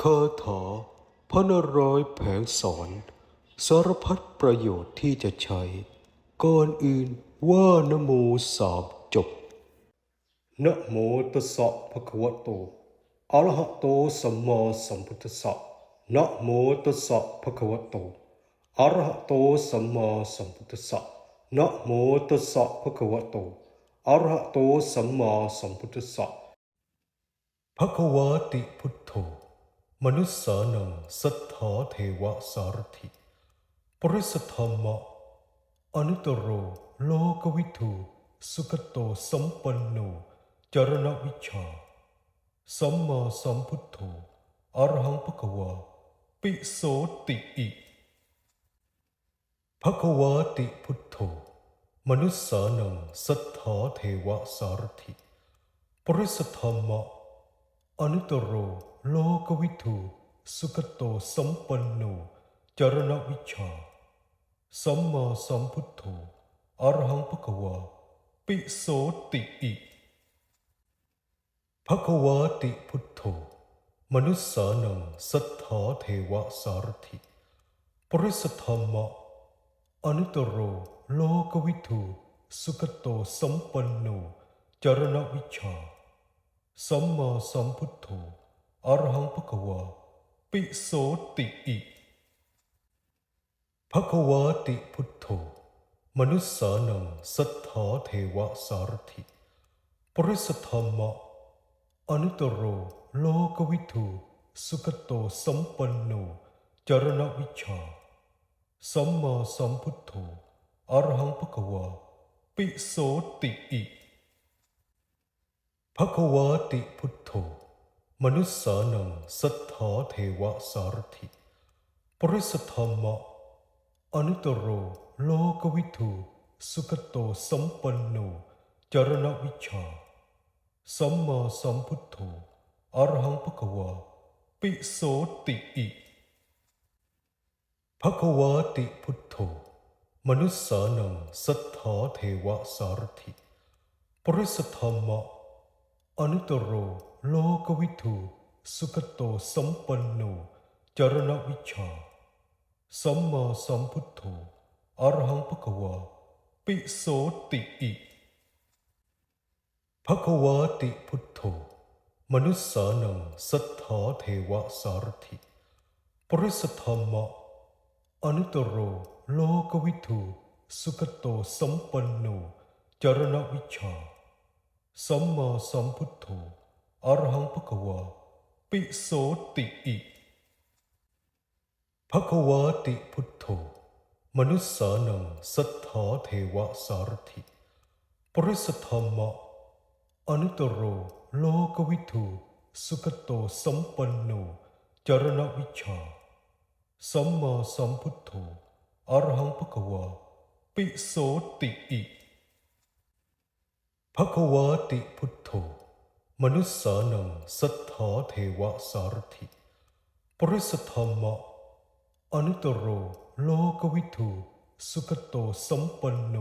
คาถาพระนารายณ์แผงสอน สารพัดประโยชน์ที่จะใช้ ก่อนอื่นว่านโมสามจบนะโมตัสสะภะคะวะโตอะระหะโตสัมมาสัมพุทธัสสะนะโมตัสสะภะคะวะโตอะระหะโตสัมมาสัมพุทธัสสะนะโมตัสสะภะคะวะโตอะระหะโตสัมมาสัมพุทธัสสะภควาติพุทโธ มนุสสานังสัทธาเทวสารถิปริสธรรมะอนุตโรโลกวิทูสุขโตสัมปันโนจารณวิชา สัมมาสัมพุทโธอรหังภควา ปิโสติอิภควาติพุทโธมนุสสานังสัทธาเทวสารถิปริสธรรมะ อนุตตโร โลกวิทูสุขโตสมปนโนจารณวิชาสมมาสมพุทโธอรหังภควาปิโสติอิภควาติพุทโธมนุสสานังสัทธาเทวสารถิปริสธรรมะอนุตตโร โลกวิทูสุขโตสมปนโนจารณวิชชา สัมมาสัมพุทโธอรหังภควาปิโสติอิภควาติพุทโธมนุสสานังสัทธาเทวะสารถิปริสธรรมะอนุตโรโลกวิทูสุขโตสัมปันโนจารณวิชาสัมมาสัมพุทโธอรหังภควาปิโสติอิ ภควาติพุทโธมนุสสานังสัทธาเทวสารถิปริสธรรมะอนุตโรโลกวิทูสุขโตสัมปันโนจารณวิชา สัมมาสัมพุทโธอรหังภควาปิโสติอิภควาติพุทโธมนุสสานังสัทธาเทวสารถิปริสธรรมะ อนุตตโร โลกวิทูสุขโตสัมปันโนจารณวิชาสมมาสมพุทโธอรหังภควาปิโสติอิภควาติพุทโธมนุสสานังสัทธาเทวะสารถิปริสธรรมะอนุตตโร โลกวิทูสุขโตสัมปันโนจารณวิชชา สัมมาสัมพุทโธอรหังภควาปิโสติอิภควาติพุทโธมนุสสานังสัทธาเทวะสารถิ ปริสธรรมะอนุตโรโลกวิทูสุขโตสัมปันโนจารณวิชา สัมมาสัมพุทโธอรหังภควาปิโสติอิ ภควาติพุทโธมนุสสานังสัทธาเทวสารถิปริสธรรมะอนุตโรโลกวิทูสุขโตสัมปันโน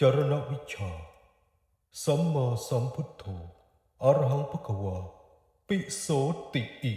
จารณวิชา สัมมาสัมพุทโธอรหังภควาปิโสติอิ